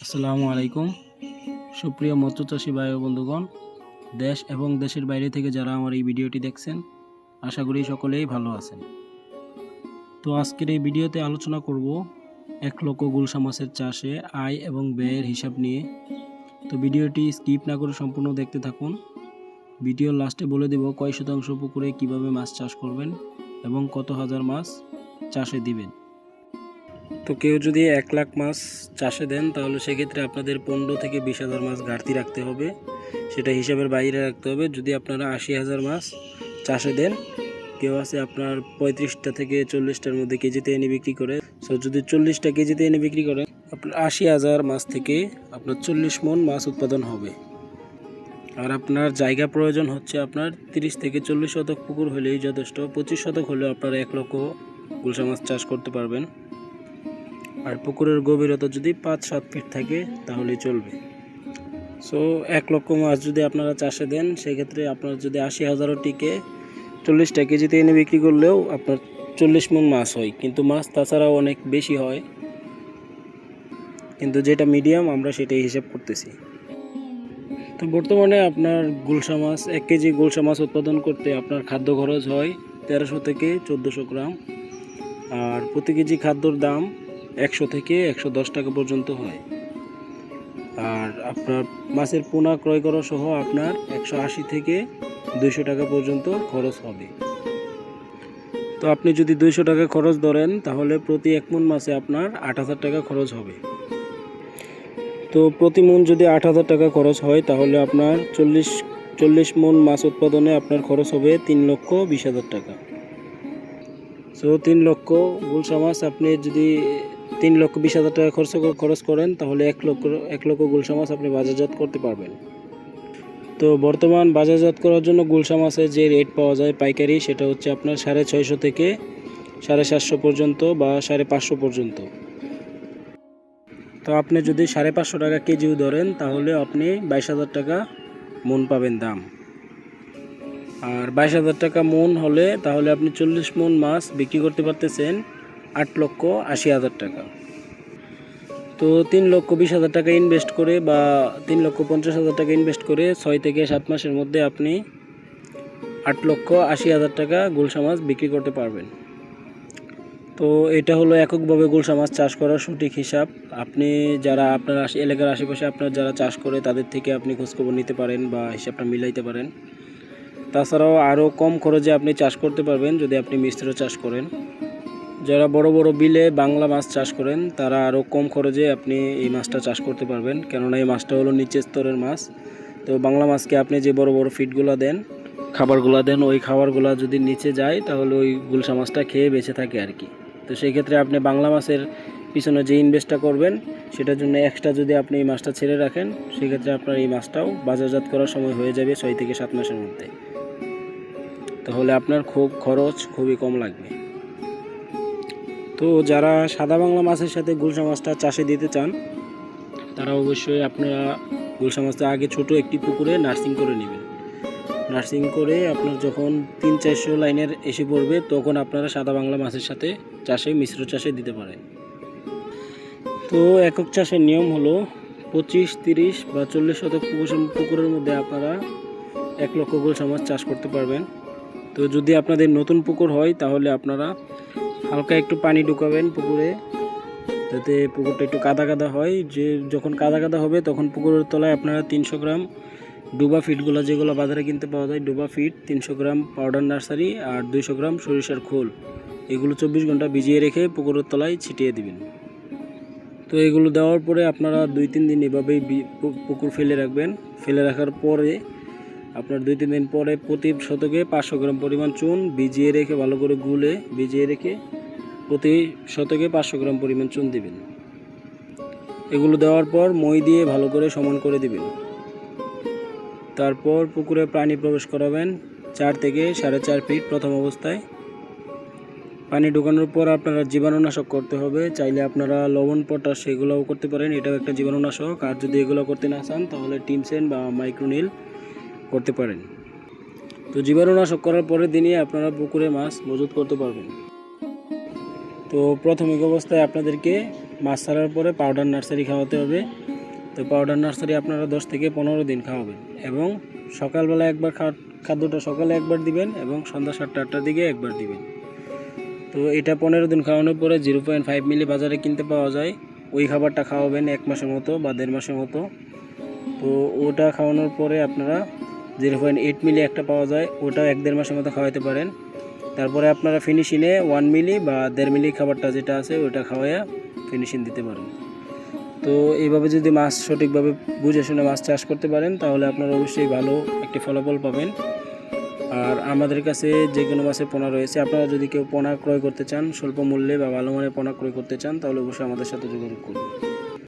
আসসালামু আলাইকুম। সুপ্রিয় মৎস্য চাষী ভাই বন্ধুগণ, দেশ এবং দেশের বাইরে থেকে যারা আমার এই ভিডিওটি দেখছেন, আশা করি সকলেই ভালো আছেন। তো আজকের এই ভিডিওতে আলোচনা করব এক লক্ষ গুলশা মাছের চাষে আয় এবং ব্যয়ের হিসাব নিয়ে। তো ভিডিওটি স্কিপ না করে সম্পূর্ণ দেখতে থাকুন। ভিডিওর লাস্টে বলে দেব কয় শতাংশ পুকুরে কীভাবে মাছ চাষ করবেন এবং কত হাজার মাছ চাষে দিবেন। তো কেউ যদি এক লাখ মাছ চাষে দেন, তাহলে সেক্ষেত্রে আপনাদের পনেরো থেকে বিশ হাজার মাছ ঘাটতি রাখতে হবে। সেটা হিসাবের বাইরে রাখতে হবে। যদি আপনারা আশি হাজার মাছ চাষে দেন, কেউ আছে আপনার পঁয়ত্রিশটা থেকে চল্লিশটার মধ্যে কেজিতে এনে বিক্রি করে। সো যদি চল্লিশটা কেজিতে এনে বিক্রি করেন, আপনার আশি হাজার মাছ থেকে আপনার চল্লিশ মন মাছ উৎপাদন হবে। আর আপনার জায়গা প্রয়োজন হচ্ছে আপনার তিরিশ থেকে চল্লিশ শতক পুকুর হলেই যথেষ্ট। পঁচিশ শতক হলেও আপনার এক লক্ষ গুলশা মাছ চাষ করতে পারবেন। আর পুকুরের গভীরতা যদি পাঁচ, সাত ফিট থাকে, তাহলে চলবে। সো এক লক্ষ মাছ যদি আপনারা চাষে দেন, সেক্ষেত্রে আপনার যদি আশি হাজারও টিকে, চল্লিশটা কেজিতে এনে বিক্রি করলেও আপনার চল্লিশ মন মাছ হয়। কিন্তু মাছ তাছাড়াও অনেক বেশি হয়। কিন্তু যেটা মিডিয়াম আমরা সেটাই হিসাব করতেছি। তো বর্তমানে আপনার গুলশা মাছ, এক কেজি গুলশা মাছ উৎপাদন করতে আপনার খাদ্য খরচ হয় তেরোশো থেকে চোদ্দোশো গ্রাম। আর প্রতি কেজি খাদ্যর দাম একশো থেকে একশো দশ টাকা পর্যন্ত হয়। আর আপনার মাছের পোনা ক্রয় করা সহ আপনার একশো আশি থেকে দুইশো টাকা পর্যন্ত খরচ হবে। তো আপনি যদি দুইশো টাকা খরচ ধরেন, তাহলে প্রতি এক মন মাসে আপনার আট হাজার টাকা খরচ হবে। তো প্রতি মন যদি আট হাজার টাকা খরচ হয়, তাহলে আপনার চল্লিশ চল্লিশ মন মাছ উৎপাদনে আপনার খরচ হবে তিন লক্ষ বিশ হাজার টাকা। সো তিন লক্ষ গুলশা মাছ আপনি যদি তিন লক্ষ বিশ হাজার টাকা খরচ খরচ করেন, তাহলে এক লক্ষ এক লক্ষ গুলশা মাছ আপনি বাজারজাত করতে পারবেন। তো বর্তমান বাজারজাত করার জন্য গুলশা মাছের যে রেট পাওয়া যায় পাইকারি, সেটা হচ্ছে আপনার সাড়ে ছয়শো থেকে সাড়ে সাতশো পর্যন্ত বা সাড়ে পাঁচশো পর্যন্ত। তো আপনি যদি সাড়ে পাঁচশো টাকা কেজিও ধরেন, তাহলে আপনি বাইশ হাজার টাকা মন পাবেন দাম। আর বাইশ হাজার টাকা মন হলে তাহলে আপনি চল্লিশ মন মাছ বিক্রি করতে পারতেছেন আট লক্ষ আশি হাজার টাকা। তো তিন লক্ষ বিশ হাজার টাকা ইনভেস্ট করে বা তিন লক্ষ পঞ্চাশ হাজার টাকা ইনভেস্ট করে ছয় থেকে সাত মাসের মধ্যে আপনি আট লক্ষ আশি হাজার টাকা গুলশা মাছ বিক্রি করতে পারবেন। তো এটা হলো এককভাবে গুলশা মাছ চাষ করার সঠিক হিসাব। আপনি যারা আপনার এলাকার আশেপাশে আপনার যারা চাষ করে, তাদের থেকে আপনি খোঁজখবর নিতে পারেন বা হিসাবটা মিলাইতে পারেন। তাছাড়াও আরও কম খরচে আপনি চাষ করতে পারবেন যদি আপনি মিশ্র চাষ করেন। যারা বড় বড় বিলে বাংলা মাছ চাষ করেন, তারা আরও কম খরচে আপনি এই মাছটা চাষ করতে পারবেন। কেননা এই মাছটা হলো নিচের স্তরের মাছ। তো বাংলা মাছকে আপনি যে বড় বড় ফিডগুলো দেন, খাবারগুলো দেন, ওই খাবারগুলো যদি নিচে যায়, তাহলে ওই গুলশা মাছটা খেয়ে বেঁচে থাকে আর কি তো সেই ক্ষেত্রে আপনি বাংলা মাছের পিছনে যে ইনভেস্টটা করবেন, সেটার জন্য এক্সট্রা যদি আপনি এই মাছটা ছেড়ে রাখেন, সেক্ষেত্রে আপনার এই মাছটাও বাজারজাত করার সময় হয়ে যাবে ছয় থেকে সাত মাসের মধ্যে। তাহলে আপনার খুব খরচ খুবই কম লাগবে। তো যারা সাদা বাংলা মাছের সাথে গুলশা মাছটা চাষে দিতে চান, তারা অবশ্যই আপনারা গুলশা মাছটা আগে ছোট একটি পুকুরে নার্সিং করে নেবেন। নার্সিং করে আপনার যখন তিন চারশো লাইনের এসে পড়বে, তখন আপনারা সাদা বাংলা মাছের সাথে চাষে, মিশ্র চাষে দিতে পারেন। তো একক চাষের নিয়ম হলো পঁচিশ, তিরিশ বা চল্লিশ শতক পুকুর পুকুরের মধ্যে আপনারা এক লক্ষ গুলশা মাছ চাষ করতে পারবেন। তো যদি আপনাদের নতুন পুকুর হয়, তাহলে আপনারা হালকা একটু পানি ঢুকাবেন পুকুরে, যাতে পুকুরটা একটু কাদা কাদা হয়। যে যখন কাদা কাদা হবে তখন পুকুরের তলায় আপনারা তিনশো গ্রাম ডুবা ফিটগুলো যেগুলো বাজারে কিনতে পাওয়া যায়, ডুবা ফিট, তিনশো গ্রাম পাউডার নার্সারি আর দুইশো গ্রাম সরিষার খোল। এগুলো চব্বিশ ঘণ্টা ভিজিয়ে রেখে পুকুরের তলায় ছিটিয়ে দিবেন। তো এগুলো দেওয়ার পরে আপনারা দুই তিন দিন এভাবেই পুকুর ফেলে রাখবেন। ফেলে রাখার পরে আপনার দুই, তিন দিন পরে প্রতি শতকে পাঁচশো গ্রাম পরিমাণ চুন ভিজিয়ে রেখে ভালো করে গুলে ভিজিয়ে রেখে প্রতি শতকে পাঁচশো গ্রাম পরিমাণ চুন দিবেন। এগুলো দেওয়ার পর মই দিয়ে ভালো করে সমান করে দিবেন। তারপর পুকুরে প্রাণী প্রবেশ করাবেন চার থেকে সাড়ে চার ফিট প্রথম অবস্থায়। পানি ঢোকানোর পর আপনারা জীবাণুনাশক করতে হবে, চাইলে আপনারা লবণ, পটাশ সেগুলোও করতে পারেন। এটাও একটা জীবাণুনাশক। আর যদি এগুলো করতে না চান, তাহলে টিমসেন বা মাইক্রোনিল করতে পারেন। তো জীবাণুনাশক করার পরের দিনই আপনারা পুকুরে মাছ মজুত করতে পারবেন। তো প্রাথমিক অবস্থায় আপনাদেরকে মাছ ছাড়ার পরে পাউডার নার্সারি খাওয়াতে হবে। তো পাউডার নার্সারি আপনারা দশ থেকে পনেরো দিন খাওয়াবেন এবং সকালবেলা একবার খাদ্যটা সকালে একবার দিবেন এবং সন্ধ্যা সাতটা, আটটার দিকে একবার দিবেন। তো এটা পনেরো দিন খাওয়ানোর পরে জিরো পয়েন্ট ফাইভ মিলি বাজারে কিনতে পাওয়া যায়। ওই খাবারটা খাওয়াবেন এক মাসের মতো বা দেড় মাসের মতো। তো ওটা খাওয়ানোর পরে আপনারা জিরো পয়েন্ট এইট মিলি একটা পাওয়া যায় ওটা এক দেড় মাসের মতো খাওয়াতে পারেন। তারপরে আপনারা ফিনিশিংয়ে ওয়ান মিলি বা দেড় মিলি খাবারটা যেটা আছে ওটা খাওয়াইয়া ফিনিশিং দিতে পারেন। তো এইভাবে যদি মাছ সঠিকভাবে বুঝে শুনে মাছ চাষ করতে পারেন, তাহলে আপনারা অবশ্যই ভালো একটি ফলাফল পাবেন। আর আমাদের কাছে যে কোনো মাছের পোনা রয়েছে, আপনারা যদি কেউ পোনা ক্রয় করতে চান, স্বল্প মূল্যে বা ভালো মানের পোনা ক্রয় করতে চান, তাহলে অবশ্যই আমাদের সাথে যোগাযোগ করুন।